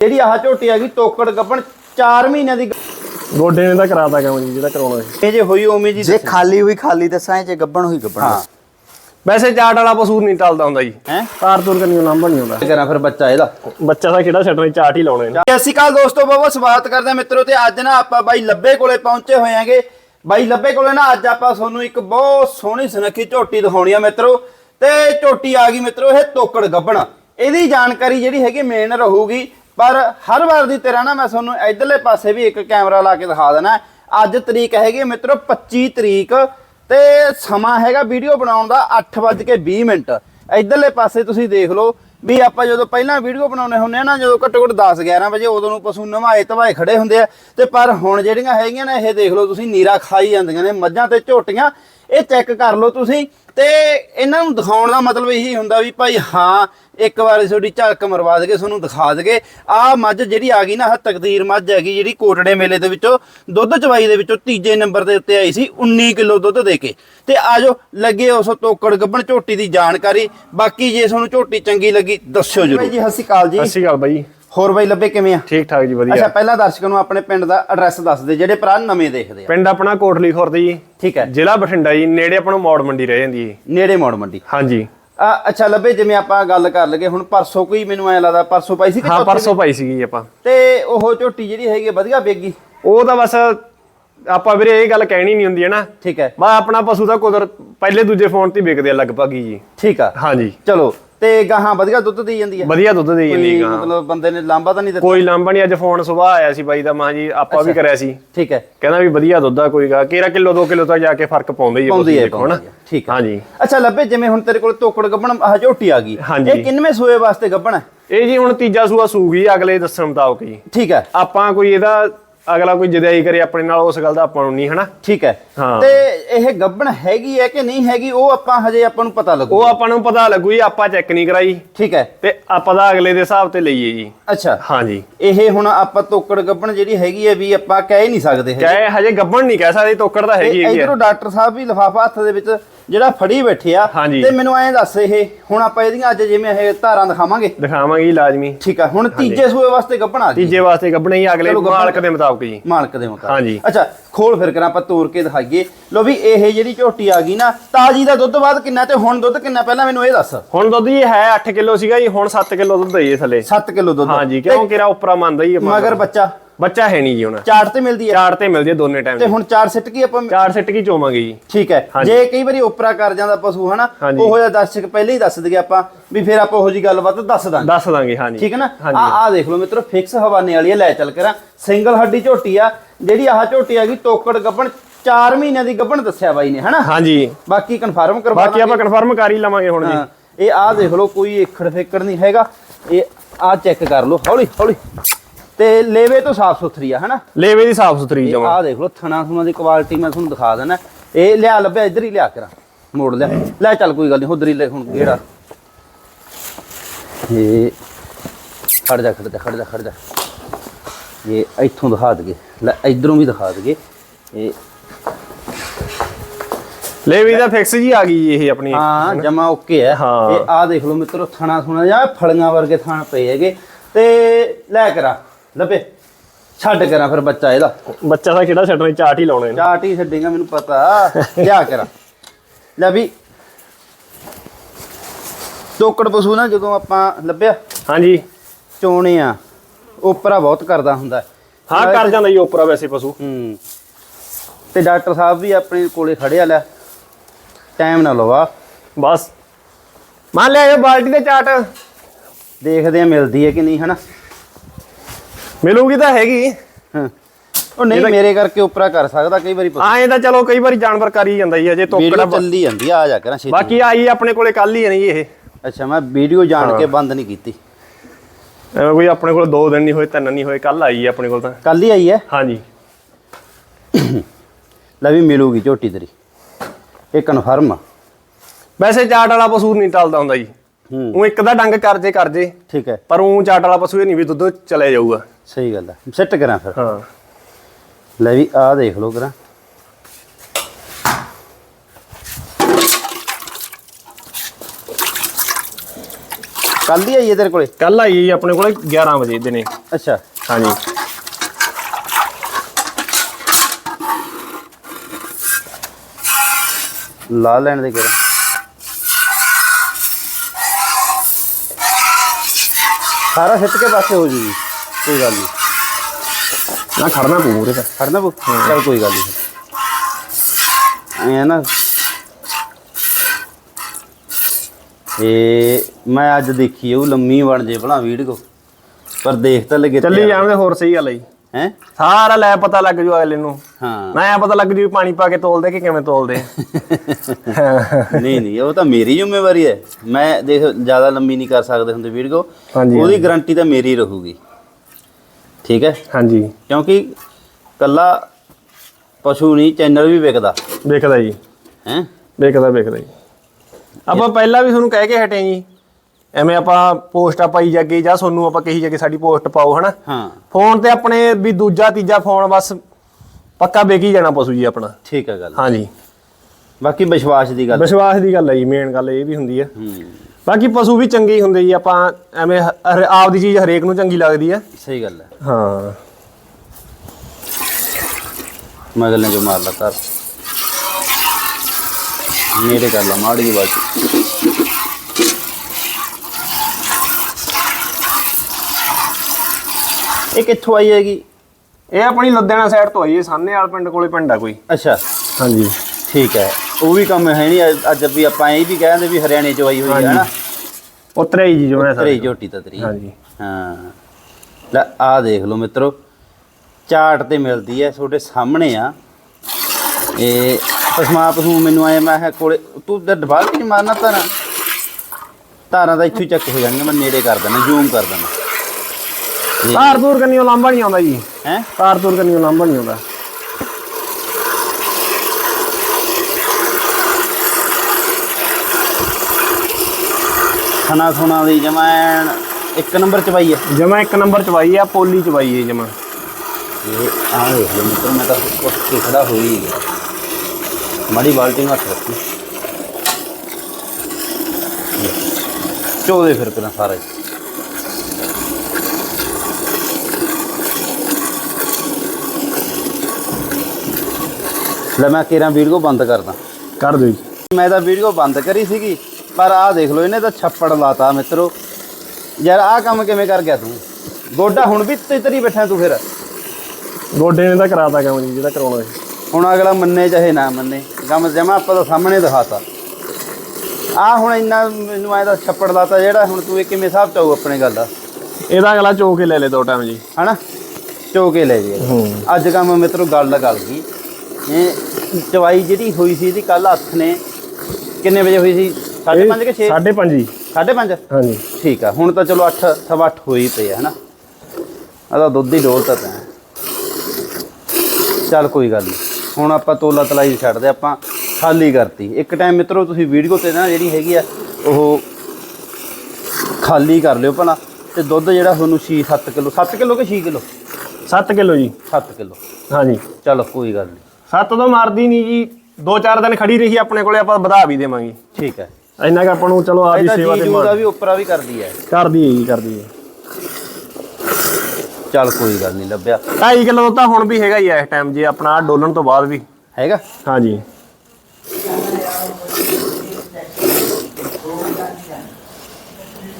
ਜਿਹੜੀ ਆਹ ਝੋਟੀ ਹੈਗੀ ਤੋਕੜ ਗੱਬਣ 4 ਮਹੀਨਿਆਂ ਦੀ ਗੋਡੇ ਨੇ ਤਾਂ ਕਰਾਤਾ ਕੰਮ ਜੀ ਜਿਹੜਾ ਕਰਾਉਣਾ ਸੀ? ਇਹ ਜੇ ਹੋਈ ਉਵੇਂ ਜੀ ਜੇ ਖਾਲੀ ਹੋਈ ਖਾਲੀ ਦੱਸਾਂ ਜੇ ਗੱਬਣ ਹੋਈ ਗੱਬਣ ਹਾਂ। ਵੈਸੇ ਚਾਟ ਵਾਲਾ ਪਸ਼ੂ ਨਹੀਂ ਟਲਦਾ ਹੁੰਦਾ ਜੀ। ਹੈ? ਤਾਰ ਤੂਰ ਕਰਨੀ ਲਾਂਭਾ ਨਹੀਂ ਹੁੰਦਾ ਕਰਾਂ ਫਿਰ ਬੱਚਾ ਇਹਦਾ? ਬੱਚਾ ਦਾ ਕਿਹੜਾ ਛੱਡਣਾ ਚਾਟ ਹੀ ਲਾਉਣੇ ਨੇ। ਸਤਿ ਸ਼੍ਰੀ ਅਕਾਲ ਦੋਸਤੋ ਬਹੁਤ ਸਵਾਗਤ ਕਰਦੇ ਮਿੱਤਰੋ ਤੇ ਅੱਜ ਨਾ ਆਪਾਂ ਬਾਈ ਲੱਭੇ ਕੋਲੇ ਪਹੁੰਚੇ ਹੋਏ ਆਂਗੇ ਬਾਈ ਲੱਭੇ ਕੋਲੇ ਨਾ ਅੱਜ ਆਪਾਂ ਤੁਹਾਨੂੰ ਇੱਕ ਬਹੁਤ ਸੋਹਣੀ ਸੁਨੱਖੀ ਝੋਟੀ ਦਿਖਾਉਣੀ ਆ ਮਿੱਤਰੋ। ਤੇ ਝੋਟੀ ਆ ਗਈ ਮਿੱਤਰੋ ਇਹ ਤੋਕੜ ਗੱਬਣ ਇਹਦੀ ਜਾਣਕਾਰੀ ਜਿਹੜੀ ਹੈਗੀ ਮੇਨ ਰਹੂਗੀ। ਪਰ ਹਰ ਵਾਰ ਦੀ ਤਰ੍ਹਾਂ ਨਾ ਮੈਂ ਤੁਹਾਨੂੰ ਇਧਰਲੇ ਪਾਸੇ ਵੀ ਇੱਕ ਕੈਮਰਾ ਲਾ ਕੇ ਦਿਖਾ ਦੇਣਾ। ਅੱਜ ਤਰੀਕ ਹੈਗੀ ਮਿੱਤਰੋ 25 ਤਰੀਕ ਤੇ ਸਮਾਂ ਹੈਗਾ ਵੀਡੀਓ ਬਣਾਉਣ ਦਾ 8:20 ਮਿੰਟ। ਇਧਰਲੇ ਪਾਸੇ ਤੁਸੀਂ ਦੇਖ ਲਓ ਵੀ ਆਪਾਂ ਜਦੋਂ ਪਹਿਲਾਂ ਵੀਡੀਓ ਬਣਾਉਨੇ ਹੁੰਦੇ ਆ ਨਾ, ਜਦੋਂ ਘੱਟੋ ਘੱਟ 10 11 ਵਜੇ ਉਦੋਂ ਨੂੰ ਪਸ਼ੂ ਨਵਾਏ ਧਵਾਏ ਖੜੇ ਹੁੰਦੇ ਆ। ਤੇ ਪਰ ਹੁਣ ਜਿਹੜੀਆਂ ਹੈਗੀਆਂ ਨੇ, ਇਹ ਦੇਖ ਲਓ ਤੁਸੀਂ ਨੀਰਾ ਖਾਈ ਜਾਂਦੀਆਂ ਨੇ, ਮੱਝਾਂ ਤੇ ਝੋਟੀਆਂ। ਇਹ ਚੈੱਕ ਕਰ ਲਓ ਤੁਸੀਂ। ਤੇ ਇਹਨਾਂ ਨੂੰ ਦਿਖਾਉਣ ਦਾ ਮਤਲਬ ਇਹੀ ਹੁੰਦਾ ਵੀ ਭਾਈ ਹਾਂ ਇੱਕ ਵਾਰ ਤੁਹਾਡੀ ਝਲਕ ਮਰਵਾ ਦਗੇ ਤੁਹਾਨੂੰ ਦਿਖਾ ਦਗੇ। ਆਹ ਮੱਝ ਜਿਹੜੀ ਆ ਗਈ ਨਾ ਤਕਦੀਰ ਮੱਝ ਹੈਗੀ ਜਿਹੜੀ ਕੋਟੜੇ ਮੇਲੇ ਦੇ ਵਿੱਚੋਂ ਦੁੱਧ ਚਵਾਈ ਦੇ ਵਿੱਚੋਂ ਤੀਜੇ ਨੰਬਰ ਦੇ ਉੱਤੇ ਆਈ ਸੀ 19 ਕਿਲੋ ਦੁੱਧ ਦੇ ਕੇ। ਤੇ ਆਜੋ ਲੱਗੇ ਉਸ ਤੋਕੜ ਗੱਬਣ ਝੋਟੀ ਦੀ ਜਾਣਕਾਰੀ। ਬਾਕੀ ਜੇ ਤੁਹਾਨੂੰ ਝੋਟੀ ਚੰਗੀ ਲੱਗੀ ਦੱਸਿਓ ਜਰੂਰ। ਜੀ ਸਤਿ ਸ਼੍ਰੀ ਅਕਾਲ ਜੀ। ਸਤਿ ਸ਼੍ਰੀ ਅਕਾਲ ਬਾਈ। ਹੋਰ ਬਾਈ ਲੱਭੇ ਕਿਵੇਂ ਆ? ਠੀਕ ਠਾਕ ਜੀ ਅੱਛਾ ਵਧੀਆ ਪਹਿਲਾਂ ਦਰਸ਼ਕਾਂ ਨੂੰ ਆਪਣੇ ਪਿੰਡ ਦਾ ਐਡਰੈਸ ਦੱਸ ਦੇ ਜਿਹੜੇ ਭਰਾ ਨਵੇਂ ਦੇਖਦੇ ਆ। ਪਿੰਡ ਆਪਣਾ ਕੋਟਲੀ ਖੁਰਦ ਜੀ। ਠੀਕ ਹੈ। ਜ਼ਿਲ੍ਹਾ ਬਠਿੰਡਾ ਜੀ ਨੇੜੇ ਆਪਣਾ ਮੌੜ ਮੰਡੀ ਰਹਿ ਜਾਂਦੀ ਹੈ ਨੇੜੇ ਮੋੜ ਮੰਡੀ। ਹਾਂਜੀ। ਆ, ਅੱਛਾ ਲੱਭੇ ਜਿਵੇਂ ਆਪਾਂ ਗੱਲ ਕਰ ਲਗੇ ਹੁਣ ਪਰਸੋਂ ਕੋਈ ਮੈਨੂੰ ਐ ਲੱਗਦਾ ਪਰਸੋਂ ਪਾਈ ਸੀ ਕਿ ਹਾਂ ਪਰਸੋਂ ਪਾਈ ਸੀਗੀ ਜੀ ਆਪਾਂ। ਤੇ ਉਹ ਝੋਟੀ ਜਿਹੜੀ ਹੈਗੀ ਵਧੀਆ ਵੇਗੀ ਉਹ ਤਾਂ ਬਸ ਆਪਾਂ ਵੀਰੇ ਇਹ ਗੱਲ ਕਹਿਣੀ ਨਹੀਂ ਹੁੰਦੀ ਹੈ ਨਾ। ਠੀਕ ਹੈ। ਬਾ ਆਪਣਾ ਪਸ਼ੂ ਤਾਂ ਕੁਦਰ ਪਹਿਲੇ ਦੂਜੇ ਫੋਨ ਤੇ ਵਿਕਦੇ ਆ ਲਗਭਗ ਹੀ ਜੀ। ਠੀਕ ਆ। ਹਾਂਜੀ। ਚਲੋ ਤੇ ਗਾਹਾਂ ਵਧੀਆ ਦੁੱਧ ਦੀ ਜਾਂਦੀ ਹੈ ਵਧੀਆ ਦੁੱਧ ਦੇ ਜਾਂਦੀ ਕੋਈ ਗਾ ਮਤਲਬ ਬੰਦੇ ਨੇ ਲਾਂਬਾ ਤਾਂ ਨਹੀਂ ਦਿੱਤਾ। ਕੋਈ ਲਾਂਭਾ ਨਹੀਂ ਅੱਜ ਫੋਨ ਸੁਬਾਹ ਆਇਆ ਸੀ ਬਾਈ ਦਾ ਮਾਂ ਜੀ ਆਪਾਂ ਵੀ ਕਰਿਆ ਸੀ। ਠੀਕ ਹੈ। ਕਹਿੰਦਾ ਵੀ ਵਧੀਆ ਦੁੱਧ ਆ ਕੋਈ ਗਾ। ਕਿਹੜਾ ਕਿਲੋ 2 ਕਿਲੋ ਤੱਕ ਜਾ ਕੇ ਫ਼ਰਕ ਪਾਉਂਦਾ ਹੀ ਹੈ ਦੇਖੋ ਨਾ ਠੀਕ ਹੈ ਹਾਂਜੀ। ਅੱਛਾ ਲੱਭੇ ਜਿਵੇਂ ਹੁਣ ਤੇਰੇ ਕੋਲ ਤੋਕੜ ਗੱਬਣ ਆਹ ਝੋਟੀ ਆ ਗਈ। ਇਹ ਕਿੰਨਵੇਂ ਸੂਏ ਵਾਸਤੇ ਗੱਬਣ ਹੈ? ਇਹ ਜੀ ਹੁਣ ਤੀਜਾ ਸੂਆ ਸੂਗੀ ਅਗਲੇ ਦੱਸਣ ਮੁਤਾਬਕ ਜੀ। ਠੀਕ ਹੈ। ਆਪਾਂ ਕੋਈ ਇਹਦਾ ਅਗਲਾ ਕੋਈ ਜਦਾਈ ਕਰੇ ਆਪਣੇ ਨਾਲ ਉਸ ਗੱਲ ਦਾ ਆਪਾਂ ਨੂੰ ਨਹੀਂ ਹਨਾ? ਠੀਕ ਹੈ। ਹਾਂ। ਤੇ ਇਹ ਗੱਬਣ ਹੈਗੀ ਹੈ ਕਿ ਨਹੀਂ ਹੈਗੀ ਉਹ ਆਪਾਂ ਹਜੇ ਆਪਾਂ ਨੂੰ ਪਤਾ ਲੱਗੂ। ਉਹ ਆਪਾਂ ਨੂੰ ਪਤਾ ਲੱਗੂ ਜੀ ਆਪਾਂ ਚੈੱਕ ਨਹੀਂ ਕਰਾਈ। ਠੀਕ ਹੈ। ਤੇ ਆਪਾਂ ਦਾ ਅਗਲੇ ਦੇ ਹਿਸਾਬ ਤੇ ਲਈਏ ਜੀ। ਅੱਛਾ। ਹਾਂਜੀ। ਇਹ ਹੁਣ ਆਪਾਂ ਤੋਕੜ ਗੱਬਣ ਜਿਹੜੀ ਹੈਗੀ ਹੈ ਵੀ ਆਪਾਂ ਕਹਿ ਨਹੀਂ ਸਕਦੇ ਹੈਗੇ। ਕਹੇ ਹਜੇ ਗੱਬਣ ਨਹੀਂ ਕਹਿ ਸਕਦੇ ਤੋਕੜ ਤਾਂ ਹੈਗੀ ਹੈਗੀ ਇਧਰੋਂ ਆ। ਡਾਕਟਰ ਸਾਹਿਬ ਵੀ ਲਫਾਫਾ ਹੱਥ ਦੇ ਵਿੱਚ ਜਿਹੜਾ ਫੜੀ ਬੈਠੇ ਆ ਹਾਂਜੀ। ਤੇ ਮੈਨੂੰ ਐਂ ਦੱਸ ਇਹ ਹੁਣ ਆਪਾਂ ਇਹਦੀਆਂ ਅੱਜ ਜਿਵੇਂ ਇਹ ਧਾਰਾਂ ਦਿਖਾਵਾਂਗੇ। ਦਿਖਾਵਾਂਗੇ ਜੀ ਲਾਜ਼ਮੀ। ਠੀਕ ਆ ਹੁਣ ਤੀਜੇ ਸੂਏ ਵਾਸਤੇ ਆ ਗਈ ਤੀਜੇ ਵਾਸਤੇ ਗੱਬਣੇ ਹੀ ਅਗਲੇ ਚਲੋ ਮਾਲਕ ਦੇ ਮੁਤਾਬਕ ਜੀ। ਮਾਲਕ ਦੇ ਮੁਤਾਬਕ। ਹਾਂਜੀ। ਅੱਛਾ ਖੋਲ ਫਿਰ ਕਰਾਂ ਆਪਾਂ ਤੋੜ ਕੇ ਦਿਖਾਈਏ। ਲੋ ਵੀ ਇਹ ਜਿਹੜੀ ਝੋਟੀ ਆ ਗਈ ਨਾ ਤਾਜੀ ਦਾ ਦੁੱਧ ਬਾਅਦ ਕਿੰਨਾ ਤੇ ਹੁਣ ਦੁੱਧ ਕਿੰਨਾ ਪਹਿਲਾਂ ਮੈਨੂੰ ਇਹ ਦੱਸ। ਹੁਣ ਦੁੱਧ ਜੀ ਹੈ 8 ਕਿਲੋ ਸੀਗਾ ਜੀ ਹੁਣ 7 ਕਿਲੋ ਦੁੱਧ ਹੈ ਜੀ ਥੱਲੇ। 7 ਕਿਲੋ ਦੁੱਧ। ਹਾਂਜੀ ਕਿਉਂ ਕਿਰਾ ਉਪਰਾ ਮੰਨਦਾ ਹੀ ਆਪਾਂ। ਮਗਰ ਬੱਚਾ। ਬੱਚਾ ਹੈ ਨਹੀਂ ਜੀ ਹੁਣ। ਚਾਟ ਤੇ ਮਿਲਦੀ ਹੈ। ਚਾਰ ਤੇ ਮਿਲਦੀ ਹੈ ਦੋਨੇ ਟਾਈਮ ਤੇ ਹੁਣ ਚਾਰ ਸਿੱਟ ਕੀ ਆਪਾਂ ਚਾਰ ਸਿੱਟ ਕੀ ਚੋਵਾਂਗੇ ਜੀ। ਠੀਕ ਹੈ। ਜੇ ਕਈ ਵਾਰੀ ਉਪਰਾ ਕਰ ਜਾਂਦਾ ਪਸ਼ੂ ਹਨਾ ਹਾਂਜੀ। ਉਹੋ ਜਿਹਾ ਦਰਸ਼ਕ ਪਹਿਲੇ ਹੀ ਦੱਸ ਦਈਏ ਆਪਾਂ ਵੀ ਫਿਰ ਆਪਾਂ ਉਹੋ ਜੀ ਗੱਲਬਾਤ ਦੱਸ ਦਾਂਗੇ। ਦੱਸ ਦਾਂਗੇ ਹਾਂਜੀ। ਠੀਕ ਹੈ ਨਾ? ਆ ਆ ਦੇਖ ਲਓ ਮਿੱਤਰੋ ਫਿਕਸ ਹਵਾਨੇ ਵਾਲੀ ਹੈ ਲੈ ਚੱਲ ਕਰਾਂ। ਸਿੰਗਲ ਹੱਡੀ ਝੋਟੀ ਆ ਜਿਹੜੀ ਆਹ ਝੋਟੀ ਆ ਗਈ ਤੋਕੜ ਗੱਬਣ 4 ਮਹੀਨਿਆਂ ਦੀ ਗੱਬਣ ਦੱਸਿਆ ਬਾਈ ਨੇ ਹਨਾ? ਹਾਂਜੀ। ਬਾਕੀ ਕਨਫਰਮ ਕਰਵਾ ਬਾਕੀ ਆਪਾਂ ਕਨਫਰਮ ਕਰ ਹੀ ਲਵਾਂਗੇ ਹੁਣ ਜੀ। ਹਾਂ, ਇਹ ਆ ਦੇਖ ਲਓ ਕੋਈ ਏਖੜ ਫੇਕੜ ਨਹੀਂ ਹੈਗਾ। ਇਹ ਆ ਚੈੱਕ ਕਰ ਲਓ। ਹੌਲੀ ਹੌਲੀ। ਤੇ ਲੇਵੇ ਤੋਂ ਸਾਫ਼ ਸੁਥਰੀ ਆ ਹਨਾ? ਲੇਵੇ ਦੀ ਸਾਫ਼ ਸੁਥਰੀ ਜਮਾ। ਆ ਦੇਖ ਲਓ ਥਣਾ ਥੁਣਾ ਦੀ ਕੁਆਲਿਟੀ ਮੈਂ ਤੁਹਾਨੂੰ ਦਿਖਾ ਦੇਣਾ ਇਹ ਲਿਆ ਲੱਭਿਆ ਇੱਧਰ ਹੀ ਲਿਆ ਕਰਾਂ ਮੋੜ ਲਿਆ। ਲੈ ਚੱਲ ਕੋਈ ਗੱਲ ਨਹੀਂ ਉਧਰ ਹੀ ਲੈ ਹੁਣ ਕਿਹੜਾ ਇਹ ਖੜ ਜਾ ਖੜ ਜਾ ਖੜ ਜਾ ਖੜ ਜਾ। ਇਹ ਇੱਥੋਂ ਦਿਖਾ ਦਗੇ ਲੈ ਇਧਰੋਂ ਵੀ ਦਿਖਾ ਦਗੇ ਇਹ ਲੇਵੇ ਦਾ ਫਿਕਸ ਜੀ ਆ ਗਈ ਇਹ ਆਪਣੀ। ਹਾਂ ਜਮਾ ਓਕੇ ਹੈ। ਹਾਂ। ਇਹ ਆ ਦੇਖ ਲਓ ਮਿੱਤਰੋ ਥਣਾ ਥੁਣਾ ਜਾਂ ਫਲੀਆਂ ਵਰਗੇ ਥਾਣ ਪਏ ਹੈਗੇ। ਤੇ ਲੈ ਕਰਾਂ ਲੱਭੇ। ਛੱਡ ਕਰਾਂ ਫਿਰ ਬੱਚਾ ਇਹਦਾ। ਬੱਚਾ ਦਾ ਕਿਹੜਾ ਛੱਡਣਾ ਚਾਟ ਹੀ ਲਾਉਣੇ ਨੇ ਚਾਟ ਹੀ ਛੱਡੇਗਾ ਮੈਨੂੰ ਪਤਾ। ਲਿਆ ਕਰਾਂ। ਲੈ ਵੀ। ਤੋਕੜ ਪਸ਼ੂ ਨਾ ਜਦੋਂ ਆਪਾਂ ਲੱਭਿਆ ਹਾਂਜੀ। ਚੋਣੇ ਆ। ਉਪਰਾ ਬਹੁਤ ਕਰਦਾ ਹੁੰਦਾ। ਹਾਂ ਕਰ ਜਾਂਦਾ ਜੀ ਉਪਰਾ ਵੈਸੇ ਪਸ਼ੂ। ਹੂੰ। ਤੇ ਡਾਕਟਰ ਸਾਹਿਬ ਵੀ ਆਪਣੇ ਕੋਲੇ ਖੜਿਆ ਲੈ। ਟਾਈਮ ਨਾ ਲਵਾ। ਬਸ। ਮੰਨ ਲਿਆ ਇਹ ਬਾਲਟੀ ਦੇ ਚਾਟ। ਦੇਖਦੇ ਆ ਮਿਲਦੀ ਹੈ ਕਿ ਨਹੀਂ ਹਨਾ। ਮਿਲੂਗੀ ਤਾਂ ਹੈਗੀ। ਹਾਂ। ਉਹ ਨਹੀਂ ਮੇਰੇ ਕਰਕੇ ਉਪਰਾ ਕਰ ਸਕਦਾ ਕਈ ਵਾਰੀ ਆਏ ਤਾਂ ਚਲੋ ਕਈ ਵਾਰੀ ਜਾਨਵਰ ਕਰ ਹੀ ਜਾਂਦਾ ਜੀ ਅਜੇ ਤੋਕੜਾ ਚੱਲਦੀ ਜਾਂਦੀ ਆ ਜਾ ਕਰਾਂ ਛੇਤੀ। ਬਾਕੀ ਆਈ ਆਪਣੇ ਕੋਲੇ ਕੱਲ ਹੀ ਨਹੀਂ ਇਹ। ਅੱਛਾ ਮੈਂ ਵੀਡੀਓ ਜਾਣ ਕੇ ਬੰਦ ਨਹੀਂ ਕੀਤੀ। ਐਵੇਂ ਕੋਈ ਆਪਣੇ ਕੋਲ ਦੋ ਦਿਨ ਨਹੀਂ ਹੋਏ ਤਿੰਨ ਨਹੀਂ ਹੋਏ ਕੱਲ ਆਈ ਹੈ ਆਪਣੇ ਕੋਲ ਤਾਂ। ਕੱਲ ਹੀ ਆਈ ਹੈ? ਹਾਂਜੀ। ਲੈ ਵੀ ਮਿਲੂਗੀ ਝੋਟੀ ਤੇਰੀ। ਇਹ ਕਨਫਰਮ ਆ। ਵੈਸੇ ਚਾਟ ਵਾਲਾ ਪਸ਼ੂ ਨਹੀਂ ਟਲਦਾ ਹੁੰਦਾ ਜੀ। ਉਹ ਇੱਕ ਦਾ ਡੰਗ ਕਰ ਜੇ ਕਰ ਜੇ। ਠੀਕ ਹੈ। ਪਰ ਉਹ ਚਾਟ ਵਾਲਾ ਪਸ਼ੂ ਇਹ ਨਹੀਂ ਵੀ ਦੁੱਧ ਚਲੇ ਜਾਊਗਾ। ਸਹੀ ਗੱਲ ਹੈ। ਸੈੱਟ ਕਰਾਂ ਫਿਰ। ਹਾਂ। ਲੈ ਵੀ ਆਹ ਦੇਖ ਲਓ ਕਰਾਂ ਕੱਲ ਹੈ ਤੇਰੇ ਕੋਲੇ? ਕੱਲ ਆਈ ਹੈ ਜੀ ਆਪਣੇ ਕੋਲੇ 11 ਵਜੇ ਦਿਨੇ ਅੱਛਾ। ਹਾਂਜੀ। ਲਾ ਲੈਣ ਦੇ ਕਿਹੜਾ? ਸਾਰਾ ਸਿੱਟ ਕੇ ਪਾਸੇ ਹੋ ਜੂਗੀ ਕੋਈ ਗੱਲ ਨਹੀਂ ਨਾ ਖੜਨਾ ਪਊ ਉਰੇ ਤਾਂ। ਖੜਨਾ ਬੋ ਚਲ ਕੋਈ ਗੱਲ ਨਹੀਂ ਐ ਨਾ। ਇਹ ਮੈਂ ਅੱਜ ਦੇਖੀ ਉਹ ਲੰਮੀ ਬਣ ਜੇ ਭਲਾ ਵੀਡੀਓ। ਪਰ ਦੇਖ ਤਾਂ ਲਗੇ ਚੱਲੀ ਜਾਣਦੇ ਹੋਰ ਸਹੀ ਗੱਲ ਹੈ ਜੀ। ਹੈ? ਸਾਰਾ ਲੈ ਪਤਾ ਲੱਗ ਜੂ ਅਗਲੇ ਨੂੰ। ਹਾਂ। ਨਾ ਐ ਪਤਾ ਲੱਗ ਜੂ ਪਾਣੀ ਪਾ ਕੇ ਤੋਲਦੇ ਕਿ ਕਿਵੇਂ ਤੋਲਦੇ। ਨਹੀਂ ਨਹੀਂ ਉਹ ਤਾਂ ਮੇਰੀ ਜ਼ਿੰਮੇਵਾਰੀ ਹੈ। ਮੈਂ ਦੇਖ ਜ਼ਿਆਦਾ ਲੰਮੀ ਨਹੀਂ ਕਰ ਸਕਦੇ ਹੁੰਦੇ ਵੀਡੀਓ ਉਹਦੀ ਗਾਰੰਟੀ ਤਾਂ ਮੇਰੀ ਰਹੂਗੀ। ਠੀਕ ਹੈ? ਹਾਂਜੀ। ਕਿਉਂਕਿ ਕੱਲਾ ਪਸ਼ੂ ਨਹੀਂ ਚੈਨਲ ਵੀ ਵਿਕਦਾ। ਵੇਖਦਾ ਜੀ। ਹੈ? ਵੇਖਦਾ ਵੇਖਦਾ ਜੀ। ਆਪਾਂ ਪਹਿਲਾਂ ਵੀ ਤੁਹਾਨੂੰ ਕਹਿ ਕੇ ਹਟੇ ਜੀ। ਐਵੇਂ ਆਪਾਂ ਪੋਸਟਾਂ ਪਾਈ ਜਾਗੇ ਜਾਂ ਤੁਹਾਨੂੰ ਆਪਾਂ ਕਹੀ ਜਾਗੇ ਸਾਡੀ ਪੋਸਟ ਪਾਓ ਹਨਾ? ਹਾਂ। ਫੋਨ ਤੇ ਆਪਣੇ ਵੀ ਦੂਜਾ ਤੀਜਾ ਫੋਨ ਬਸ ਪੱਕਾ ਵੇਖ ਜਾਣਾ ਪਸ਼ੂ ਜੀ ਆਪਣਾ। ਠੀਕ ਹੈ ਗੱਲ। ਹਾਂਜੀ। ਬਾਕੀ ਵਿਸ਼ਵਾਸ ਦੀ ਗੱਲ। ਵਿਸ਼ਵਾਸ ਦੀ ਗੱਲ ਹੈ ਜੀ ਮੇਨ ਗੱਲ ਇਹ ਵੀ ਹੁੰਦੀ ਹੈ ਹੂੰ। ਬਾਕੀ ਪਸ਼ੂ ਵੀ ਚੰਗੇ ਹੀ ਹੁੰਦੇ ਜੀ ਆਪਾਂ ਐਵੇਂ ਆਪਦੀ ਚੀਜ਼ ਹਰੇਕ ਨੂੰ ਚੰਗੀ ਲੱਗਦੀ ਹੈ ਸਹੀ ਗੱਲ ਹੈ ਹਾਂ। ਮਗਲ ਨੇ ਜੋ ਮਾਰ ਲਾ ਤਾਰ ਮੇਰੇ ਕਰ ਲਾ ਮਾੜੀ ਦੀ ਬਾਤ। ਇਹ ਕਿੱਥੋਂ ਆਈ ਹੈਗੀ? ਇਹ ਆਪਣੀ ਲੁਧਿਆਣਾ ਸਾਈਡ ਤੋਂ ਆਈ ਹੈ ਸਾਹਨੇ ਵਾਲ ਪਿੰਡ ਕੋਲੇ ਪਿੰਡ ਆ ਕੋਈ। ਅੱਛਾ। ਹਾਂਜੀ। ਠੀਕ ਹੈ। ਉਹ ਵੀ ਕੰਮ ਹੈ ਨਹੀਂ ਅੱਜ- ਵੀ ਆਪਾਂ ਇਹ ਵੀ ਕਹਿੰਦੇ ਵੀ ਹਰਿਆਣੇ ਚ ਆਈ ਹੋਈ ਹੈ ਨਾ ਉਤਰੇ ਹੀ ਜੀ ਜੋ ਹੈ ਤੇਰੀ ਝੋਟੀ ਤਾਂ ਤੇਰੀ ਹਾਂਜੀ। ਹਾਂ। ਲੈ ਆ ਦੇਖ ਲਓ ਮਿੱਤਰੋ। ਚਾਰਟ ਤੇ ਮਿਲਦੀ ਹੈ ਤੁਹਾਡੇ ਸਾਹਮਣੇ ਆ। ਇਹ ਪਸਮਾ ਪਸੂ ਮੈਨੂੰ ਆਏ ਮੈਂ ਕਿਹਾ ਕੋਲੇ ਤੂੰ ਦ ਦਬਾਲ ਕੇ ਨੀ ਮਾਰਨਾ ਤਾਰਾਂ ਤਾਰਾਂ ਦਾ ਇੱਥੋਂ ਹੀ ਚੱਕ ਹੋ ਜਾਣਗੀਆਂ ਮੈਂ ਨੇੜੇ ਕਰ ਦਿੰਦਾ ਜ਼ੂਮ ਕਰ ਦਿੰਦਾ। ਤਾਰ ਤੂਰ ਕੰਨੀਓ ਲਾਂਬਾ ਨਹੀਂ ਆਉਂਦਾ ਜੀ। ਹੈ? ਤਾਰ ਤੂਰ ਕੰਨੀਓ ਲਾਂਬਾ ਨਹੀਂ ਆਉਂਦਾ। ਖਾਣਾ ਖੁਣਾ ਦੀ ਜਮੈਣ ਇੱਕ ਨੰਬਰ ਚ ਪਾਈ ਹੈ ਜਮਾ ਇੱਕ ਨੰਬਰ ਚਵਾਈ ਆ ਪੋਲੀ ਚਵਾਈ ਹੈ ਜਮਾ। ਇਹ ਆ ਦੇਖ ਲਓ ਮਿੱਤਰੋ ਮੈਂ ਤਾਂ ਉੱਠ ਕੇ ਖੜਾ ਹੋ ਹੀ ਗਿਆ। ਮਾੜੀ ਬਾਲਟੀ ਨੂੰ ਹੱਥ ਰੱਖੀ। ਚੋਦੇ ਫਿਰ ਪਹਿਲਾਂ ਸਾਰਾ। ਹੀ ਲੈ ਮੈਂ ਕੇਰਾਂ ਵੀਡੀਓ ਬੰਦ ਕਰਦਾ। ਕਰ ਦਿਓ ਜੀ। ਮੈਂ ਤਾਂ ਵੀਡੀਓ ਬੰਦ ਕਰੀ ਸੀਗੀ ਪਰ ਆਹ ਦੇਖ ਲਓ ਇਹਨੇ ਤਾਂ ਛੱਪੜ ਲਾਤਾ ਮਿੱਤਰੋ। ਯਾਰ ਆਹ ਕੰਮ ਕਿਵੇਂ ਕਰ ਗਿਆ ਤੂੰ? ਗੋਡਾ ਹੁਣ ਵੀ ਤਿੱਤਰੀ ਬੈਠਾ ਤੂੰ ਫਿਰ। ਗੋਡੇ ਨੇ ਤਾਂ ਕਰਾਤਾ ਕੰਮ ਜੀ ਜਿਹੜਾ ਕਰਾਉਣਾ ਸੀ। ਹੁਣ ਅਗਲਾ ਮੰਨੇ ਚਾਹੇ ਨਾ ਮੰਨੇ ਕੰਮ ਜਮਾ ਆਪਾਂ ਤਾਂ ਸਾਹਮਣੇ ਦਿਖਾਤਾ। ਆ ਹੁਣ ਇੰਨਾ ਮੈਨੂੰ ਐ ਛੱਪੜ ਲਾਤਾ ਜਿਹੜਾ ਹੁਣ ਤੂੰ ਇਹ ਕਿਵੇਂ ਹਿਸਾਬ ਚਾਉ ਆਪਣੇ ਗੱਲ ਦਾ? ਇਹਦਾ ਅਗਲਾ ਚੋ ਕੇ ਲੈ ਲੈ ਦੋ ਟਾਈਮ ਜੀ। ਹਨਾ? ਚੋ ਕੇ ਲੈ ਜੀ ਅੱਜ ਕੰਮ ਮਿੱਤਰੋ ਗੱਲ ਗੱਲ ਗਈ ਇਹ ਚਵਾਈ ਜਿਹੜੀ ਹੋਈ ਸੀ ਇਹਦੀ ਕੱਲ ਹੱਥ ਨੇ। ਕਿੰਨੇ ਵਜੇ ਹੋਈ ਸੀ? 5:30 ਕਿ 6 5.5 ਜੀ। 5:30 ਹਾਂਜੀ। ਠੀਕ ਆ ਹੁਣ ਤਾਂ ਚਲੋ 8 ਸਵਾ 8 ਹੋਈ ਪਏ ਆ ਹਨਾ? ਆਦਾ ਦੁੱਧ ਹੀ ਡੋਲਤਾ ਤੈਂ ਚੱਲ ਕੋਈ ਗੱਲ ਨਹੀਂ ਹੁਣ ਆਪਾਂ ਤੋਲਾ ਤਲਾਈ ਛੱਡਦੇ ਆਪਾਂ ਖਾਲੀ ਕਰਤੀ। ਇੱਕ ਟਾਈਮ ਮਿੱਤਰੋ ਤੁਸੀਂ ਵੀਡੀਓ ਤੇ ਨਾ ਜਿਹੜੀ ਹੈਗੀ ਆ ਉਹ ਖਾਲੀ ਕਰ ਲਿਓ ਭਲਾ। ਤੇ ਦੁੱਧ ਜਿਹੜਾ ਤੁਹਾਨੂੰ 6-7 ਕਿਲੋ 7 ਕਿਲੋ ਕਿ 6 ਕਿਲੋ? 7 ਕਿਲੋ ਜੀ। 7 ਕਿਲੋ। ਹਾਂਜੀ। ਚਲੋ ਕੋਈ ਗੱਲ ਨਹੀਂ 7 ਤੋਂ ਮਾਰਦੀ ਨਹੀਂ ਜੀ। 2-4 ਦਿਨ ਖੜੀ ਰਹੀ ਆਪਣੇ ਕੋਲੇ ਆਪਾਂ ਵਧਾ ਵੀ ਦੇਵਾਂਗੇ। ਠੀਕ ਹੈ। ਇੰਨਾ ਕਿ ਆਪਾਂ ਨੂੰ ਚਲੋ ਆਪ ਦੀ ਇਹਦਾ ਸੇਵਾ ਜੀ ਤੇ ਜੂ ਦਾ ਵੀ ਉੱਪਰਾ ਵੀ ਕਰਦੀ ਹੈ। ਕਰਦੀ ਹੈ ਜੀ ਕਰਦੀ ਹੈ। ਚੱਲ ਕੋਈ ਗੱਲ ਨਹੀਂ ਲੱਭਿਆ। 2.5 ਕਿਲੋ ਤਾਂ ਹੁਣ ਵੀ ਹੈਗਾ ਹੀ ਆ ਇਸ ਟਾਈਮ ਜੇ ਆਪਣਾ ਆਹ ਡੋਲਣ ਤੋਂ ਬਾਅਦ ਵੀ। ਹੈਗਾ? ਹਾਂਜੀ।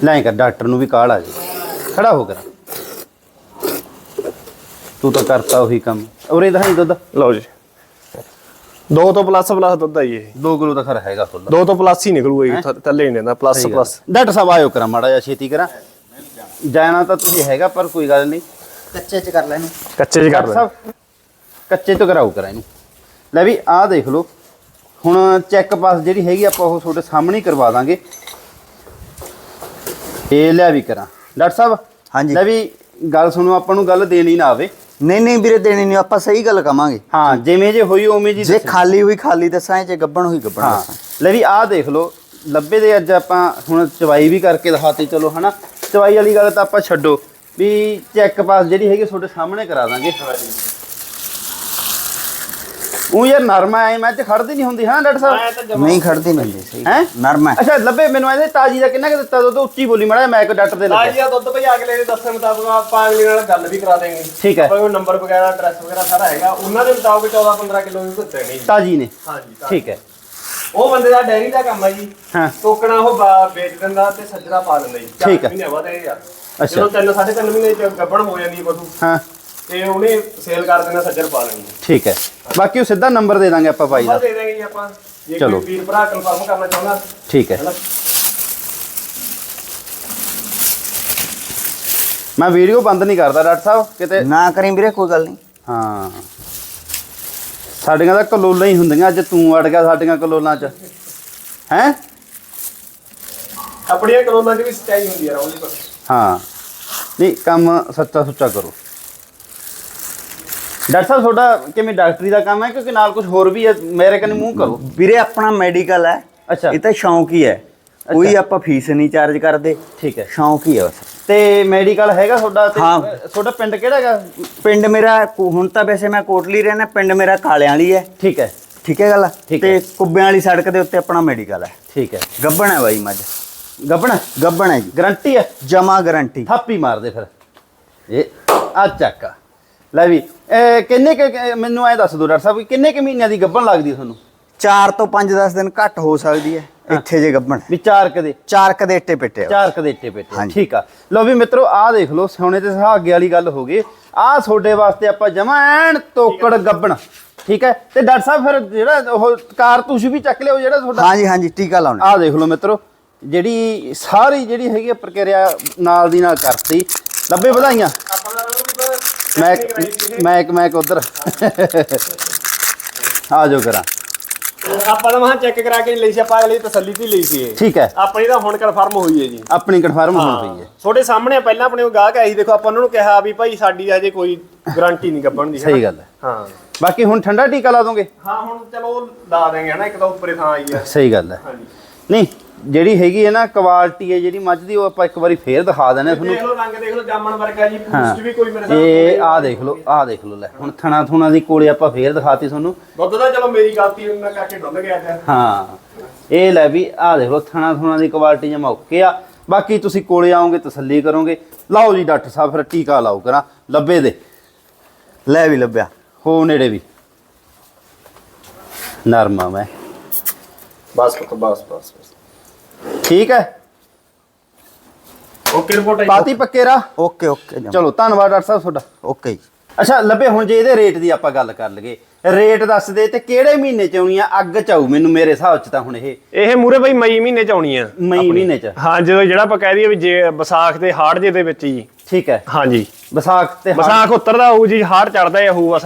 ਲੈ ਕਰ ਡਾਕਟਰ ਨੂੰ ਵੀ ਕਾਲ ਆ ਜੀ ਖੜਾ ਹੋ ਕਰ ਤੂੰ ਤਾਂ ਕਰਤਾ ਉਹੀ ਕੰਮ। ਉਰੇ ਦਾ ਹੀ ਦੁੱਧ। ਲਓ ਜੀ। 2 ਤੋਂ ਪਲੱਸ ਪਲੱਸ ਦੁੱਧ ਆ ਜੀ ਇਹ। 2 ਕਿਲੋ ਤਾਂ ਖਰ ਹੈਗਾ ਫੁੱਲ। 2 ਤੋਂ ਪਲੱਸ ਹੀ ਨਿਕਲੂਗਾ ਥ- ਥੱਲੇ ਨਹੀਂ ਦਿੰਦਾ ਪਲੱਸ ਪਲੱਸ ਡਾਕਟਰ ਸਾਹਿਬ ਆਇਓ ਕਰਾਂ ਮਾੜਾ ਜਿਹਾ ਛੇਤੀ ਕਰਾਂ। ਜਾਣਾ ਤਾਂ ਤੁਸੀਂ ਹੈਗਾ ਪਰ ਕੋਈ ਗੱਲ ਨਹੀਂ। ਕੱਚੇ ਚ ਕਰ ਲੈਣੇ। ਕੱਚੇ ਚ ਕਰ ਡਾਕਟਰ ਸਾਹਿਬ ਕੱਚੇ ਤੋਂ ਕਰਾਓ ਕਰਾਂ ਇਹਨੂੰ। ਲੈ ਵੀ ਆਹ ਦੇਖ ਲਓ। ਹੁਣ ਚੈੱਕ ਪਾਸ ਜਿਹੜੀ ਹੈਗੀ ਆਪਾਂ ਉਹ ਤੁਹਾਡੇ ਸਾਹਮਣੇ ਹੀ ਕਰਵਾ ਦਾਂਗੇ। ਇਹ ਲਿਆ ਵੀ ਕਰਾਂ। ਡਾਕਟਰ ਸਾਹਿਬ ਹਾਂਜੀ। ਲੈ ਵੀ ਗੱਲ ਸੁਣੋ ਆਪਾਂ ਨੂੰ ਗੱਲ ਦੇਣੀ ਨਾ ਆਵੇ। ਨਹੀਂ ਨਹੀਂ ਵੀਰੇ ਦੇਣੀ ਨਹੀਂ ਆਪਾਂ ਸਹੀ ਗੱਲ ਕਵਾਂਗੇ। ਹਾਂ ਜਿਵੇਂ ਜੇ ਹੋਈ ਉਵੇਂ ਜੀ ਜੇ। ਖਾਲੀ ਹੋਈ ਖਾਲੀ ਦੱਸਾਂ ਜੇ ਗੱਬਣ ਹੋਈ ਗੱਬਣ ਹਾਂ। ਦੱਸਾਂ। ਲੈ ਵੀ ਆਹ ਦੇਖ ਲਓ ਲੱਭੇ ਦੇ ਅੱਜ ਆਪਾਂ ਹੁਣ ਚਵਾਈ ਵੀ ਕਰਕੇ ਦਿਖਾਤੀ ਚਲੋ ਹਨਾ। ਚਵਾਈ ਵਾਲੀ ਗੱਲ ਤਾਂ ਆਪਾਂ ਛੱਡੋ ਵੀ ਚੈੱਕ ਪਾਸ ਜਿਹੜੀ ਹੈਗੀ ਤੁਹਾਡੇ ਸਾਹਮਣੇ ਕਰਾ ਦਾਂਗੇ। ਉਹ ਯਾਰ ਨਰਮ ਐ ਮੈਂ ਚ ਖੜਦੀ ਨਹੀਂ ਹੁੰਦੀ ਹਾਂ ਡਾਕਟਰ ਸਾਹਿਬ? ਤਾਂ ਨਹੀਂ ਖੜਦੀ ਮਿਲਦੀ ਸਹੀ ਹੈਂ? ਨਰਮ ਹੈ ਅੱਛਾ ਲੱਭੇ ਮੈਨੂੰ ਇਹਦੇ ਤਾਜੀ ਦਾ ਕਿੰਨਾ ਕਿ ਦਿੱਤਾ ਦੁੱਧ? ਉੱਚੀ ਬੋਲੀ ਮੜਾ ਮੈਂ ਇੱਕ ਡਾਕਟਰ ਦੇ ਲੱਗਿਆ ਤਾਜ਼ੀ ਦਾ ਦੁੱਧ ਭਈ ਅਗਲੇ ਦੇ ਦੱਸਣ ਮੁਤਾਬਕ ਆਪਾਂ ਅਗਲੇ ਨਾਲ ਗੱਲ ਵੀ ਕਰਾ ਦੇਂਗੇ। ਠੀਕ ਹੈ। ਉਹ ਨੰਬਰ ਵਗੈਰਾ ਐਡਰੈਸ ਵਗੈਰਾ ਸਾਰਾ ਹੈਗਾ ਉਹਨਾਂ ਦੇ ਮੁਤਾਬਕ 14 15 ਕਿਲੋ ਵੀ ਦਿੱਤੇ ਨੇ ਤਾਜੀ ਨੇ। ਹਾਂਜੀ ਤਾਂ- ਠੀਕ ਹੈ ਉਹ ਬੰਦੇ ਦਾ ਡੈਰੀ ਦਾ ਕੰਮ ਹੈ ਜੀ। ਹਾਂ। ਟੋਕਣਾ ਉਹ ਵੇਚ ਦਿੰਦਾ ਤੇ ਸੱਜਰਾ ਪਾ ਦਿੰਦਾ ਜੀ। ਠੀਕ ਹੈ। ਮਹੀਨੇ ਬਾਅਦ ਇਹ ਯਾਰ ਅੱਛਾ। ਜਦੋਂ ਤਿੰਨ ਸਾਢੇ ਤਿੰਨ ਮਹੀਨੇ ਚ ਗੱਬਣ ਹੋ ਜਾਂਦੀ ਹੈ ਪਸ਼ੂ। ਹਾਂ। ਤੇ ਉਹਨੇ ਸੇਲ ਕਰ ਦੇਣਾ ਸੱਜਰ ਪਾ ਲੈਣੀ ਠੀਕ ਹੈ। ਬਾਕੀ ਉਹ ਸਿੱਧਾ ਨੰਬਰ ਦੇ ਦਾਂਗੇ ਆਪਾਂ ਭਾਈ ਦਾ। ਦੇ ਦੇਂਗੇ ਜੀ ਆਪਾਂ। ਜੇ ਚਲੋ। ਕੋਈ ਵੀਰ ਭਰਾ ਕਨਫਰਮ ਕਰਨਾ ਚਾਹੁੰਦਾ ਠੀਕ ਹੈ। ਹੈਨਾ? ਮੈਂ ਵੀਡੀਓ ਬੰਦ ਨਹੀਂ ਕਰਦਾ ਡਾਕਟਰ ਸਾਹਿਬ ਕਿਤੇ ਨਾ ਕਰੀ ਵੀਰੇ ਕੋਈ ਗੱਲ ਨਹੀਂ। ਹਾਂ। ਸਾਡੀਆਂ ਤਾਂ ਕਲੋਲਾਂ ਹੀ ਹੁੰਦੀਆਂ ਅੱਜ ਤੂੰ ਅੜ ਗਿਆ ਸਾਡੀਆਂ ਕਲੋਲਾਂ 'ਚ। ਹੈ? ਆਪਣੀਆਂ ਕਲੋਨਾਂ 'ਚ ਵੀ ਸਚਾਈ ਹੁੰਦੀ ਹੈ ਰਾਹੁਲ ਜੀ ਪਰ। ਹਾਂ। ਨਹੀਂ ਕੰਮ ਸੱਚਾ ਸੁੱਚਾ ਕਰੋ। ਡਾਕਟਰ ਸਾਹਿਬ ਤੁਹਾਡਾ ਕਿਵੇਂ ਡਾਕਟਰੀ ਦਾ ਕੰਮ ਹੈ? ਕਿਉਂਕਿ ਨਾਲ ਕੁਝ ਹੋਰ ਵੀ ਹੈ ਮੇਰੇ ਕੰਨ ਮੂੰਹ ਕਰੋ। ਵੀਰੇ ਆਪਣਾ ਮੈਡੀਕਲ ਹੈ। ਅੱਛਾ। ਇਹ ਤਾਂ ਸ਼ੌਂਕ ਹੀ ਹੈ। ਕੋਈ ਆਪਾਂ ਫੀਸ ਨਹੀਂ ਚਾਰਜ ਕਰਦੇ। ਠੀਕ ਹੈ। ਸ਼ੌਂਕ ਹੀ ਹੈ ਬਸ। ਤੇ ਮੈਡੀਕਲ ਹੈਗਾ ਤੁਹਾਡਾ? ਤੇ ਹਾਂ। ਤੁਹਾਡਾ ਪਿੰਡ ਕਿਹੜਾ ਹੈਗਾ? ਪਿੰਡ ਮੇਰਾ ਕੋ- ਹੁਣ ਤਾਂ ਵੈਸੇ ਮੈਂ ਕੋਟਲੀ ਰਹਿਣਾ ਪਿੰਡ ਮੇਰਾ ਕਾਲਿਆਂ ਵਾਲੀ ਹੈ। ਠੀਕ ਹੈ। ਠੀਕ ਹੈ ਗੱਲ? ਠੀਕ ਤੇ ਹੈ। ਕੁੱਬਿਆਂ ਵਾਲੀ ਸੜਕ ਦੇ ਉੱਤੇ ਆਪਣਾ ਮੈਡੀਕਲ ਹੈ। ਠੀਕ ਹੈ। ਗੱਬਣ ਹੈ ਬਾਈ ਮੱਝ। ਗੱਬਣ? ਗੱਬਣ ਹੈ ਜੀ। ਗਰੰਟੀ ਹੈ? ਜਮਾ ਗਾਰੰਟੀ। ਥਾਪੀ ਮਾਰ ਦੇ ਫਿਰ। ਇਹ ਆ ਚੱਕ ਲੈ ਵੀ ਇਹ ਕਿੰਨੇ ਕੁ- ਕੁ- ਮੈਨੂੰ ਐ ਦੱਸ ਦਿਓ ਡਾਕਟਰ ਸਾਹਿਬ ਵੀ ਕਿੰਨੇ ਕੁ ਮਹੀਨਿਆਂ ਦੀ ਗੱਬਣ ਲੱਗਦੀ ਤੁਹਾਨੂੰ? 4 ਤੋਂ 5-10 ਦਿਨ ਘੱਟ ਹੋ ਸਕਦੀ ਹੈ ਇੱਥੇ ਜੇ ਗੱਬਣ ਵੀ ਚਾਰ ਕਦੇ ਚਾਰ ਕਦੇ ਇੱਟੇ ਪਿੱਟੇ ਆ। ਚਾਰ ਕਦੇ ਇੱਟੇ ਪੇਟੇ ਹਾਂਜੀ। ਠੀਕ ਆ। ਲਓ ਵੀ ਮਿੱਤਰੋ ਆਹ ਦੇਖ ਲਓ ਸੋਨੇ ਤੇ ਸੁਹਾਗੇ ਵਾਲੀ ਗੱਲ ਹੋ ਗਈ। ਆਹ ਤੁਹਾਡੇ ਵਾਸਤੇ ਆਪਾਂ ਜਮਾ ਐਨ ਤੋਕੜ ਗੱਬਣ ਠੀਕ ਹੈ? ਤੇ ਡਾਕਟਰ ਸਾਹਿਬ ਫਿਰ ਜਿਹੜਾ ਉਹ ਕਾਰਤੂਸ ਵੀ ਚੱਕ ਲਿਓ ਜਿਹੜਾ ਤੁਹਾਡਾ ਹਾਂਜੀ ਹਾਂਜੀ ਟੀਕਾ ਲਾਉਣਾ। ਆਹ ਦੇਖ ਲਓ ਮਿੱਤਰੋ ਜਿਹੜੀ ਸਾਰੀ ਜਿਹੜੀ ਹੈਗੀ ਆ ਪ੍ਰਕਿਰਿਆ ਨਾਲ ਦੀ ਨਾਲ ਕਰਤੀ। ਲੱਭੇ ਵਧਾਈਆਂ। ਮੈਂ ਮੈਂ ਮੈਂ ਉਧਰ। ਆ ਜਾਓ ਕਰਾਂ। ਆਪਾਂ ਤਾਂ ਮਹਾਂ ਚੈੱਕ ਕਰਾ ਕੇ ਲਈ ਸੀ ਆਪਾਂ ਅਗਲੀ ਤਸੱਲੀ ਤੇ ਲਈ ਸੀ ਇਹ। ਠੀਕ ਹੈ। ਆਪਣੀ ਤਾਂ ਹੁਣ ਕਨਫਰਮ ਹੋਈ ਹੈ ਜੀ। ਆਪਣੀ ਕਨਫਰਮ ਹੋਣੀ ਪਈ ਹੈ। ਤੁਹਾਡੇ ਸਾਹਮਣੇ ਪਹਿਲਾਂ ਆਪਣੇ ਉਹ ਗਾਹਕ ਸੀ ਦੇਖੋ ਆਪਾਂ ਉਹਨਾਂ ਨੂੰ ਕਿਹਾ ਵੀ ਭਾਈ ਸਾਡੀ ਅਜੇ ਕੋਈ ਗਾਰੰਟੀ ਨਹੀਂ ਗੱਬਣ ਦੀ ਹੈ ਸਹੀ ਗੱਲ ਹੈ। ਹਾਂ। ਬਾਕੀ ਹੁਣ ਠੰਡਾ ਟੀਕਾ ਲਾ ਦੋਗੇ? ਹਾਂ ਹੁਣ ਚਲੋ ਲਾ ਦੇਂਗੇ ਨਾ? ਇੱਕ ਤਾਂ ਉੱਪਰੇ ਥਾਂ ਆਈ ਹੈ ਸਹੀ ਗੱਲ ਹੈ। ਹਾਂਜੀ। ਨਹੀਂ ਜਿਹੜੀ ਹੈਗੀ ਹੈ ਨਾ ਕੁਆਲਿਟੀ ਹੈ ਜਿਹੜੀ ਮੱਝ ਦੀ ਉਹ ਆਪਾਂ ਇੱਕ ਵਾਰੀ ਫੇਰ ਦਿਖਾ ਦਿੰਦੇ ਤੁਹਾਨੂੰ ਦੇਖ ਲਓ ਰੰਗ ਦੇਖ ਲਓ ਜਾਮਣ ਵਰਗਾ ਜੀ ਪੂਸਟ ਵੀ ਕੋਈ ਮੇਰੇ ਸਾਹਮਣੇ ਇਹ ਦੇਖ ਲਓ ਦੇਖ ਲਓ ਲੈ ਹੁਣ ਥਣਾ ਥੁਣਾ ਦੀ ਕੋਲੇ ਆਪਾਂ ਫੇਰ ਦਿਖਾਤੀ ਤੁਹਾਨੂੰ। ਦੁੱਧ ਦਾ ਚਲੋ ਮੇਰੀ ਗਲਤੀ ਉਹਨਾਂ ਕਰਕੇ ਡੁੱਲ ਗਿਆ ਅੱਜ ਹਾਂ ਇਹ ਲੈ ਵੀ ਆਹ ਦੇਖ ਲਓ ਥਣਾ ਥੁਣਾ ਦੀ ਕੁਆਲਿਟੀ ਜਮਾ ਓਕੇ ਆ। ਬਾਕੀ ਤੁਸੀਂ ਕੋਲੇ ਆਓਗੇ ਤਸੱਲੀ ਕਰੋਗੇ। ਲਾਓ ਜੀ ਡਾਕਟਰ ਸਾਹਿਬ ਫਿਰ ਟੀਕਾ ਲਾਓ ਕਰਾਂ ਲੱਭੇ ਦੇ। ਲੈ ਵੀ ਲੱਭਿਆ ਹੋ ਨੇੜੇ ਵੀ। ਨਰਮਾ ਮੈਂ। ਬਸ ਬਸ ਬਸ ਬਸ। ਠੀਕ ਹੈ? ਓਕੇ ਰਿਪੋਰਟ ਆਈ। ਪਾਤੀ ਪੱਕੇ ਰਾ ਓਕੇ ਓਕੇ ਚਲੋ ਧੰਨਵਾਦ ਡਾਕਟਰ ਸਾਹਿਬ ਤੁਹਾਡਾ। ਓਕੇ ਜੀ। ਅੱਛਾ ਲੱਭੇ ਹੁਣ ਜੇ ਇਹਦੇ ਰੇਟ ਦੀ ਆਪਾਂ ਗੱਲ ਕਰ ਲਈਏ ਰੇਟ ਦੱਸ ਦੇ ਤੇ ਕਿਹੜੇ ਮਹੀਨੇ ਚ ਆਉਣੀ ਆ? ਅੱਗ ਚ ਆਊ ਮੈਨੂੰ ਮੇਰੇ ਹਿਸਾਬ ਚ ਤਾਂ ਹੁਣ ਇਹ। ਇਹ ਮੂਰੇ ਬਈ ਮਈ ਮਹੀਨੇ ਚ ਆਉਣੀ ਆ ਮਈ ਮਹੀਨੇ ਚ। ਹਾਂ ਜਦੋਂ ਜਿਹੜਾ ਆਪਾਂ ਕਹਿ ਦਈਏ ਵੀ ਜੇ ਵਿਸਾਖ ਦੇ ਹਾੜ ਜੇ ਦੇ ਵਿੱਚ ਜੀ ਠੀਕ ਹੈ। ਹਾਂਜੀ। ਵਿਸਾਖ ਤੇ ਹਾੜ- ਵਿਸਾਖ ਉਤਰਦਾ ਹੋਊ ਜੀ ਹਾੜ ਚੜਦਾ ਹੈ ਹੋਊ ਬਸ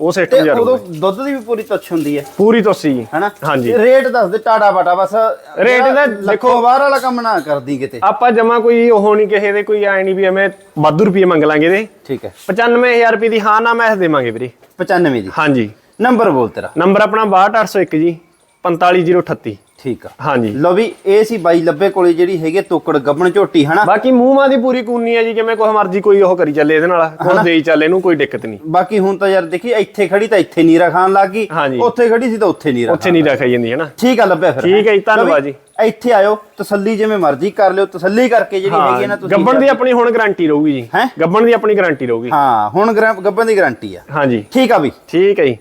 ਉਹ ਤੇ ਸਿਸਟਮ ਜੜ ਉਦੋਂ ਦੁੱਧ ਦੀ ਵੀ ਪੂਰੀ ਤੁੱਛ ਹੁੰਦੀ ਹੈ। ਪੂਰੀ ਤੋਸੀ ਹੈਨਾ? ਹਾਂਜੀ। ਰੇਟ ਦੱਸ ਦੇ ਟਾੜਾ ਬਾਟਾ ਬਸ ਰੇਟ ਦਾ ਦੇਖੋ ਦੇਖੋ- ਬਾਹਰ ਵਾਲਾ ਕੰਮ ਨਾ ਕਰਦੀ ਕਿਤੇ। ਆਪਾਂ ਜਮਾ ਕੋਈ ਉਹ ਨਹੀਂ ਕਿਸੇ ਦੇ ਕੋਈ ਐ ਨਹੀਂ ਵੀ ਐਵੇਂ ਵਾਧੂ ਰੁਪਏ ਮੰਗ ਲਾਂਗੇ ਇਹਦੇ। ਠੀਕ ਹੈ। 95000 ਰੁਪਏ ਦੀ ਹਾਂ ਨਾ ਮੈਸ ਦੇਵਾਂਗੇ ਵੀਰੇ। 95 ਦੀ। ਹਾਂਜੀ। ਨੰਬਰ ਬੋਲ ਤੇਰਾ। ਨੰਬਰ ਆਪਣਾ 62801 ਜੀ 45038 ਠੀਕ ਆ। ਹਾਂਜੀ। ਲੋ ਵੀ ਇਹ ਸੀ ਬਾਈ ਲੱਭੇ ਕੋਲੇ ਜਿਹੜੀ ਹੈਗੀ ਆ ਤੋਕੜ ਗੱਬਣ ਝੋਟੀ ਹਨਾ? ਬਾਕੀ ਮੂੰਹ ਮਾਂ ਦੀ ਪੂਰੀ ਕੂਨੀ ਹੈ ਜੀ ਜਿਵੇਂ ਕੋਈ ਮਰਜ਼ੀ ਕੋਈ ਉਹ ਕਰੀ ਚੱਲੇ ਇਹਦੇ ਨਾਲ ਕੋਈ ਦੇਈ ਚੱਲੇ ਇਹਨੂੰ ਕੋਈ ਦਿੱਕਤ ਨਹੀਂ। ਬਾਕੀ ਹੁਣ ਤਾਂ ਯਾਰ ਦੇਖੀ ਇੱਥੇ ਖੜੀ ਤਾਂ ਇੱਥੇ ਨੀਰਾ ਖਾਣ ਲੱਗ ਗਈ। ਉੱਥੇ ਖੜੀ ਸੀ ਤਾਂ ਉੱਥੇ ਨੀਰਾ ਉੱਥੇ ਨਹੀਂ ਰੱਖੀ ਜਾਂਦੀ ਹੈ ਨਾ। ਠੀਕ ਆ ਲੱਭਿਆ ਫਿਰ ਠੀਕ ਹੈ ਜੀ, ਧੰਨਵਾਦ ਲਓ ਜੀ। ਇੱਥੇ ਆਇਓ ਤਸੱਲੀ ਜਿਵੇਂ ਮਰਜ਼ੀ ਕਰ ਲਿਓ ਤਸੱਲੀ ਕਰਕੇ ਜਿਹੜੀ ਹੈਗੀ ਨਾ ਤੁਸੀਂ ਗੱਬਣ ਦੀ ਆਪਣੀ ਹੁਣ ਗਾਰੰਟੀ ਰਹੂਗੀ ਜੀ। ਹੈਂ? ਗੱਬਣ ਦੀ ਆਪਣੀ ਗਾਰੰਟੀ ਰਹੂਗੀ। ਹਾਂ ਹੁਣ ਗੱਬਣ ਦੀ ਗਾਰੰਟੀ ਆ। ਹਾਂਜੀ। ਠੀਕ ਆ ਵੀ। ਠੀਕ ਹੈ ਜੀ।